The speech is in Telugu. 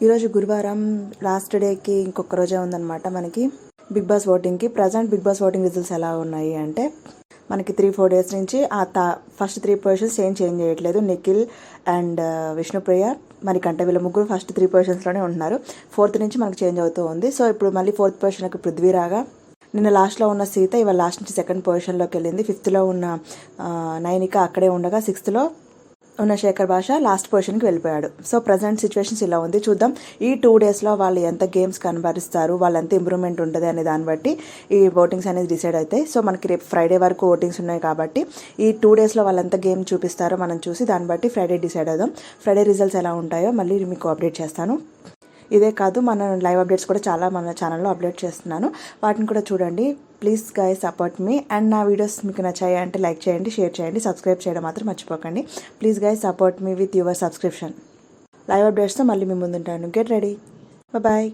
ఈరోజు గురువారం లాస్ట్ డేకి ఇంకొక రోజే ఉందన్నమాట మనకి big boss ఓటింగ్కి present Bigg Boss voting results ఎలా ఉన్నాయి అంటే మనకి త్రీ ఫోర్ డేస్ నుంచి ఆ తా ఫస్ట్ త్రీ పొజిషన్స్ ఏం చేంజ్ చేయట్లేదు. నిఖిల్ అండ్ విష్ణుప్రియ మరి కంట వీళ్ళ ముగ్గురు ఫస్ట్ త్రీ పొజిషన్స్లోనే ఉంటున్నారు. ఫోర్త్ నుంచి మనకు చేంజ్ అవుతూ ఉంది. సో ఇప్పుడు మళ్ళీ ఫోర్త్ పొజిషన్కి పృథ్వీ రాగా నిన్న లాస్ట్లో ఉన్న సీత ఇవాళ లాస్ట్ నుంచి సెకండ్ పొజిషన్లోకి వెళ్ళింది. ఫిఫ్త్లో ఉన్న uh, నైనిక అక్కడే ఉండగా సిక్స్త్లో ఉన్న శేఖర్ భాష లాస్ట్ పొజిషన్కి వెళ్ళిపోయాడు. సో ప్రజెంట్ సిచ్యువేషన్స్ ఇలా ఉంది. చూద్దాం. ఈ టూ డేస్లో వాళ్ళు ఎంత గేమ్స్ కనబరుస్తారు వాళ్ళు ఎంత ఇంప్రూవ్మెంట్ ఉంటుంది అనే దాన్ని బట్టి ఈ ఓటింగ్స్ అనేది డిసైడ్ అవుతాయి. సో మనకి రేపు ఫ్రైడే వరకు ఓటింగ్స్ ఉన్నాయి కాబట్టి ఈ టూ డేస్లో వాళ్ళు ఎంత గేమ్ చూపిస్తారో మనం చూసి దాన్ని బట్టి ఫ్రైడే డిసైడ్ అవుదాం. ఫ్రైడే రిజల్ట్స్ ఎలా ఉంటాయో మళ్ళీ మీకు అప్డేట్ చేస్తాను. ఇదే కాదు మన లైవ్ అప్డేట్స్ కూడా చాలా మన ఛానల్లో అప్డేట్ చేస్తున్నాను. వాటిని కూడా చూడండి. Please guy support me. And నా వీడియోస్ మీకు నచ్చాయి అంటే లైక్ చేయండి షేర్ చేయండి సబ్స్క్రైబ్ చేయడం మాత్రం మర్చిపోకండి. Please guy support me with your subscription. Live అప్డేట్స్తో మళ్ళీ మీ ముందుంటాను. Get ready. బాయ్.